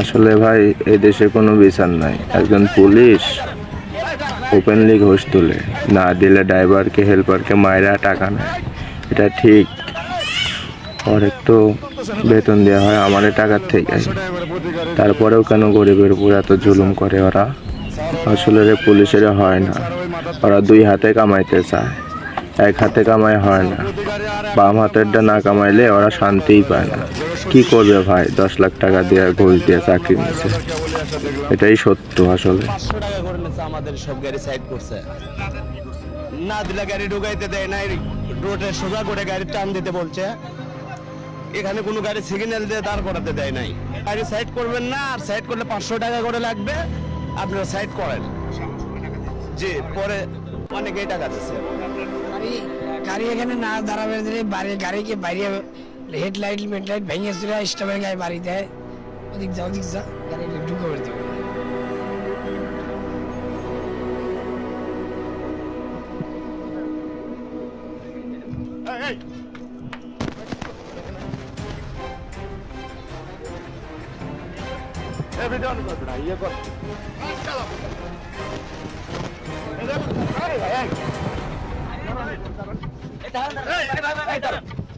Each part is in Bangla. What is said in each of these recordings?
আসলে ভাই, এই দেশে কোনো বিচার নাই। একজন পুলিশ ওপেনলি ঘুষ তুলে, না দিলে ড্রাইভারকে হেল্পারকে মায়েরা টাকা নেয়। এটা ঠিক। অনেক তো বেতন দেওয়া হয় আমাদের টাকার থেকে তারপরেও কেন গরিবের উপর এত জুলুম করে ওরা? আসলে রে পুলিশেরা হয় না। ওরা দুই হাতে কামাইতে চায়, এক হাতে কামাই হয় না। বাম হাতেরটা না কামাইলে ওরা শান্তিই পায় না। কি করবে ভাই? দশ লাখ টাকা দিয়ে ঘুষ দিয়ে চাকরি নিচ্ছে এটাই সত্য আসলে। পাঁচশো টাকা করে নিচ্ছে আমাদের সব গাড়ি সাইড করছে। না দিলে গাড়ি ঢুকাইতে দেয় না রোডে সোজা করে গাড়ি টান দিতে বলছে। এখানে কোনো গাড়ি সিগন্যাল দিয়ে দাঁড় করাতে দেয় নাই। গাড়ি সাইড করবেন না আর সাইড করলে পাঁচশো টাকা করে লাগবে। আপনারা সাইড করেন। জি পরে অনেকেই টাকা দিচ্ছে। গাড়ি এখানে না দাঁড়াবে দিলে বাড়ি গাড়িকে বাইরে হেডলাইট মেডলাইট ভেঙে চলে স্টাফের গায়ে বাড়ি দেয় ওদিক যা ওদিক যা গাড়ি ঢুকে করে দেবে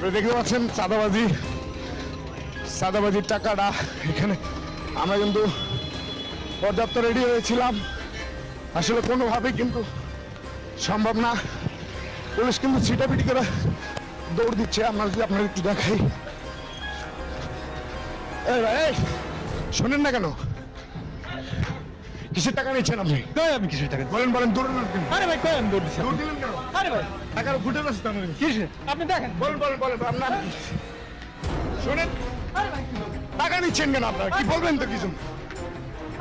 আপনি দেখতে পাচ্ছেন চাঁদাবাজি চাঁদাবাজির টাকাটা এখানে। আমরা কিন্তু পর্যাপ্ত রেডি হয়েছিলাম। আসলে কোনোভাবেই কিন্তু সম্ভব না। পুলিশ কিন্তু ছিটাপিটি করে দৌড় দিচ্ছে। আমরা যদি আপনার একটু দেখাই। শোনেন না কেন? কিসের টাকা নিচ্ছেন আপনি? আমি কিসের টাকা? বলেন বলেন দৌড় কেন? আরে ভাই কই আমি দৌড় দিছি দৌড় দিলেন কেন? আরে ভাই। টাকার কিসে? আপনি দেখেন। বলেন বলেন বলেন আপনার শোনেন। টাকা নিচ্ছেন কেন আপনারা? কি বলবেন তো কিছু?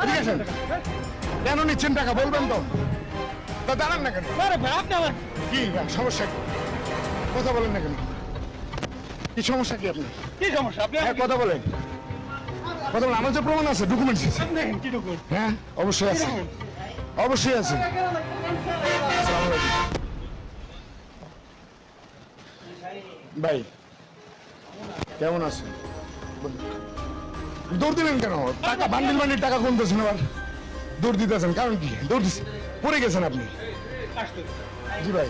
এদিকে আসেন। কেন? নিচ্ছেন টাকা? বলবেন তো। তা দাঁড়ান না কেন? আপনি আমার কি সমস্যা কি? কথা বলেন না কেন? কি সমস্যা কি আপনি কি সমস্যা? আপনি হ্যাঁ কথা বলেন। কথা বলেন আমার যে প্রমাণ আছে ডকুমেন্টস আছে। দেখেন হ্যাঁ অবশ্যই আছে। অবশ্যই আছে। আসসালামু আলাইকুম। ভাই, কেমন আছেন? দৌড় দিলেন কেন? টাকা, বান্ডিল বান্ডিল, টাকা গুনতেছেন আবার। দৌড় দিতেছেন, কারণ কি? দৌড় দিচ্ছেন পড়ে গেছেন আপনি। জি ভাই।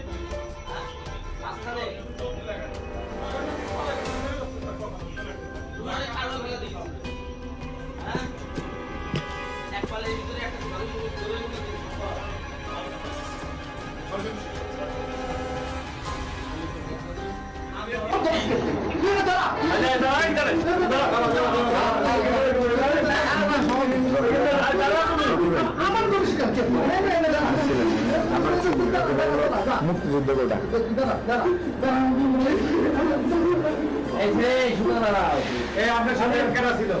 মুক্তিযুদ্ধ কোটা এই যে আপনার সাথে কেনা ছিল।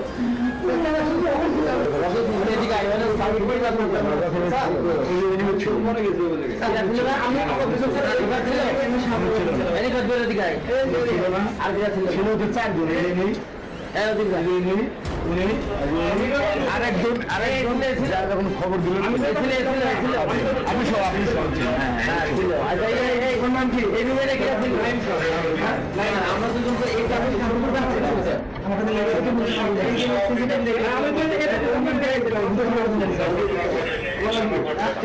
খবর দিল আমি সব আপনি সব হ্যাঁ ছিল আচ্ছা এই নাম কি এই আমরা দুজন এই কাজে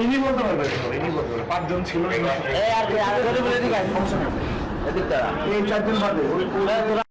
ইনি বলতে পারবেন ইনি বলতে পারবেন পাঁচজন ছিল এই চারজন